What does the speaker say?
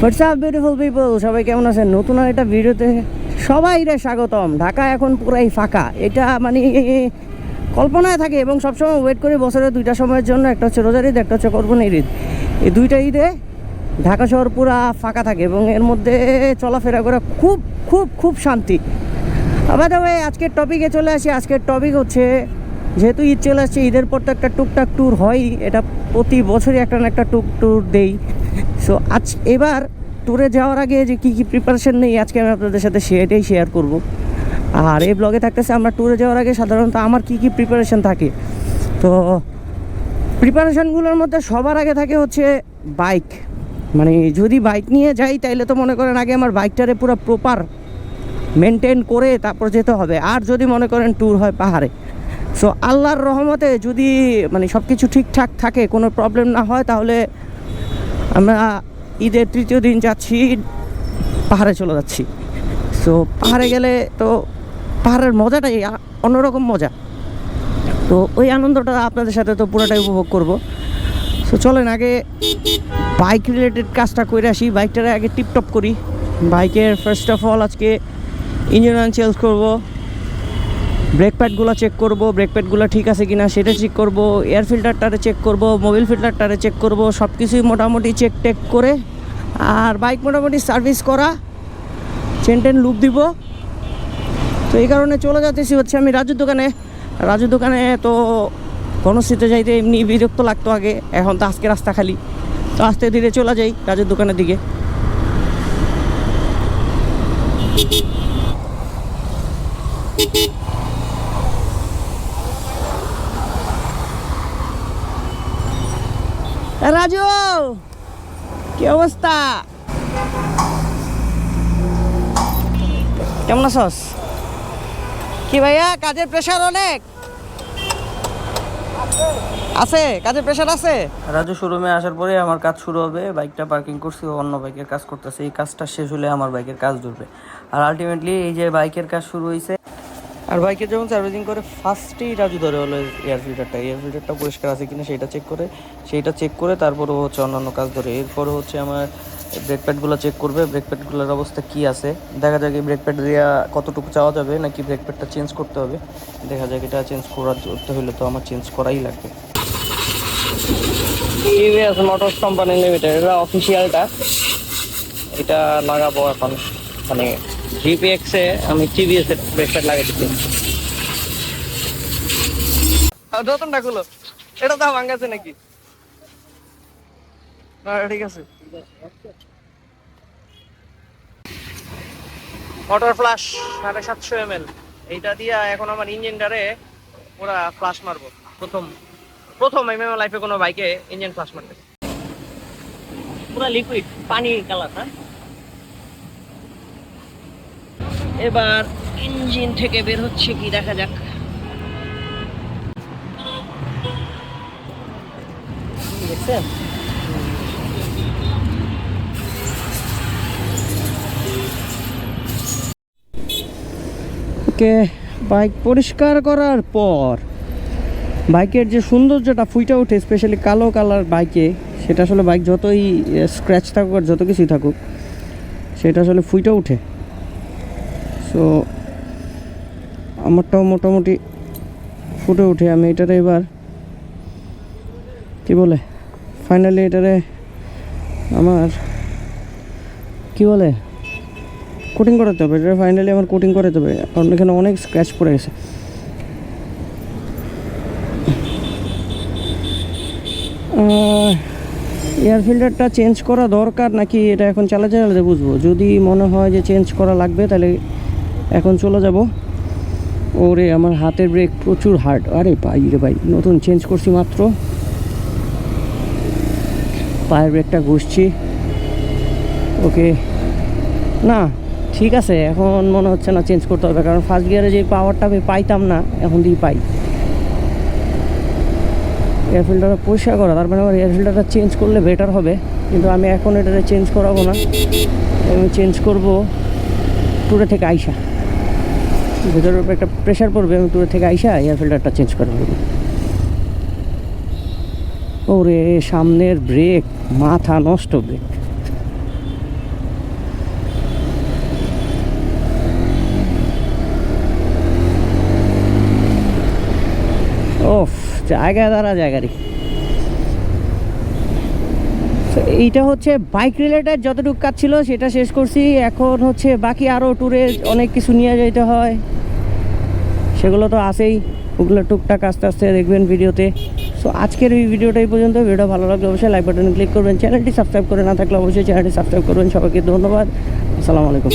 WhatsApp beautiful people সবাই কেমন আছেন? নতুন একটা ভিডিওতে সবাই রে স্বাগতম। ঢাকা এখন পুরাই ফাঁকা। এটা মানে কল্পনায় থাকে এবং সবসময় ওয়েট করি বছরের দুইটা সময়ের জন্য। একটা হচ্ছে রোজার ঈদ, একটা হচ্ছে কোরবানির ঈদ। এই দুইটা ঈদে ঢাকা শহর পুরা ফাঁকা থাকে এবং এর মধ্যে চলাফেরা করা খুব খুব খুব শান্তি। আবার তবে আজকের টপিকে চলে আসি। আজকের টপিক হচ্ছে, যেহেতু ঈদ চলে আসছে, ঈদের পর তো একটা টুকটাক ট্যুর হয়ই। এটা প্রতি বছরই একটা না একটা টুক ট্যুর দেই। সো আজ এবার ট্যুরে যাওয়ার আগে যে কী কী প্রিপারেশন নেই, আজকে আমি আপনাদের সাথে সেটাই শেয়ার করব। আর এই ব্লগে থাকতেছে, আমরা ট্যুরে যাওয়ার আগে সাধারণত আমার কী কী প্রিপারেশন থাকে? তো প্রিপারেশনগুলোর মধ্যে সবার আগে থাকে হচ্ছে বাইক মানে যদি বাইক নিয়ে যাই, তাইলে তো মনে করেন আগে আমার বাইকটারে পুরো প্রপার মেনটেন করে তারপর যেতে হবে। আর যদি মনে করেন ট্যুর হয় পাহাড়ে সো আল্লাহর রহমতে যদি মানে সব কিছু ঠিকঠাক থাকে, কোনো প্রবলেম না হয়, তাহলে আমরা ঈদের তৃতীয় দিন যাচ্ছি, পাহাড়ে চলে যাচ্ছি। সো পাহাড়ে গেলে তো পাহাড়ের মজাটাই অন্যরকম মজা। তো ওই আনন্দটা আপনাদের সাথে তো পুরোটাই উপভোগ করব। সো চলেন আগে বাইক রিলেটেড কাজটা করে আসি। বাইকটারে আগে টিপটপ করি। বাইকের ফার্স্ট অফ অল আজকে ইঞ্জিন অয়েল চেঞ্জ করব। ব্রেক প্যাডগুলো চেক করব ব্রেক প্যাডগুলো ঠিক আছে কিনা সেটা চেক করব এয়ার ফিল্টারটারে চেক করব মোবিল ফিল্টারটারে চেক করব সব কিছুই মোটামুটি চেক টেক করে আর বাইক মোটামুটি সার্ভিস করা। চেন টেন লুপ দিব। তো এই কারণে চলে যাচ্ছি হচ্ছে আমি রাজুর দোকানে। রাজুর দোকানে তো গণস্থিতে যাইতে এমনি বিরক্ত লাগতো আগে, এখন তো আজকে রাস্তা খালি। তো আস্তে ধীরে চলে যাই রাজুর দোকানের দিকে। রাজু, কি অবস্থা? কেমন আছস? কি ভাইয়া, কাজের প্রেশার অনেক? আছে, কাজের প্রেশার আছে? রাজু শোরুমে আসার পরে আমার কাজ শুরু হবে বাইকটা পার্কিং করছি, অন্য বাইকের কাজ করতেছে, এই কাজটা শেষ হলে আমার বাইকের কাজ ধরবে। আর আলটিমেটলি এই যে বাইকের কাজ শুরু হয়েছে আর বাইকের যখন সার্ভিসিং করে ফার্স্টেই রাজু ধরে হলো এয়ার ফিল্টারটা এয়ার ফিল্টারটা পরিষ্কার আছে কিনা সেটা চেক করে, সেইটা চেক করে তারপরে হচ্ছে অন্যান্য কাজ ধরে। এরপরে হচ্ছে আমার ব্রেক প্যাডগুলো চেক করবে ব্রেক প্যাডগুলোর অবস্থা কি আছে? দেখা যাক এই ব্রেক প্যাড দিয়ে কতটুকু চাওয়া যাবে, নাকি ব্রেক প্যাডটা চেঞ্জ করতে হবে। দেখা যাক এটা চেঞ্জ করার করতে হলে তো আমার চেঞ্জ করাই লাগবে। টিভিএস মোটরস কোম্পানি লিমিটেড এটা অফিসিয়ালটা এটা লাগাবো এখন মানে জিপিএক্স এ আমি টিভিএস এর ব্রেকপ্যাড লাগাই দিচ্ছি নতুনটা গুলো এটা তো ভাঙ্গাছে নাকি? না ঠিক আছে। মোটর ফ্লাশ সাড়ে সাতশো এম এইটা দিয়া এখন আমার ইঞ্জিনটারে পুরা ফ্লাশ মারবো। প্রথম প্রথম এম এম লাইফে কোনো বাইকে ইঞ্জিন ফ্লাশ মারতে পুরা লিকুইড পানি কালার হ্যাঁ এবার ইঞ্জিন থেকে বের হচ্ছে কি? দেখা যাক। ওকে বাইক পরিষ্কার করার পর বাইকের যে সৌন্দর্যটা ফুইটা ওঠে স্পেশালি কালো কালার বাইকে, সেটা আসলে বাইক যতই স্ক্র্যাচ থাকুক আর যত কিছুই থাকুক, সেটা আসলে ফুইটা ওঠে। সো আমারটাও মোটামুটি ফুটে উঠে। আমি এটারে এবার কি বলে? ফাইনালি এটারে আমার কি বলে? কোটিং করাতে হবে। এটা ফাইনালি আমার কোটিং করাতে হবে। কারণ এখানে অনেক স্ক্র্যাচ পড়ে গেছে। এয়ার ফিল্টারটা চেঞ্জ করা দরকার নাকি এটা এখন চালাতে চালাতে বুঝব? যদি মনে হয় যে চেঞ্জ করা লাগবে তাহলে এখন চলে যাব। ওরে, আমার হাতের ব্রেক প্রচুর হার্ড আরে ভাই রে ভাই, নতুন চেঞ্জ করছি মাত্র। পায়ের ব্রেকটা ঘুষছি। ওকে। না, ঠিক আছে, এখন মনে হচ্ছে না চেঞ্জ করতে হবে, কারণ ফার্স্ট গিয়ারে যে পাওয়ারটা আমি পাইতাম না, এখন দিয়ে পাই। এয়ার ফিল্টারটা পরিষ্কার করা, তার মানে আমার এয়ার ফিল্টারটা চেঞ্জ করলে বেটার হবে। কিন্তু আমি এখন এটাতে চেঞ্জ করাবো না। আমি চেঞ্জ করব টুরে থেকে আইসা। ভেতরের উপর একটা প্রেশার পড়বে, আমি টুরে থেকে আইসা এয়ার ফিল্টারটা চেঞ্জ করে দেবো ওরে, সামনের ব্রেক মাথা নষ্ট ব্রেক ওফ, জায়গা দ্বারা জায়গারই এইটা হচ্ছে বাইক রিলেটেড যতটুকু কাজ ছিল, সেটা শেষ করছি। এখন হচ্ছে বাকি আরও ট্যুরে অনেক কিছু নিয়ে যেতে হয়। সেগুলো তো আসেই, ওগুলো টুকটাক আস্তে আস্তে দেখবেন ভিডিওতে। সো আজকের এই ভিডিওটাই পর্যন্ত। ভিডিও ভালো লাগলে অবশ্যই লাইক বাটনে ক্লিক করবেন। চ্যানেলটি সাবস্ক্রাইব করে না থাকলে অবশ্যই চ্যানেলটি সাবস্ক্রাইব করবেন। সবাইকে ধন্যবাদ। আসসালামু আলাইকুম।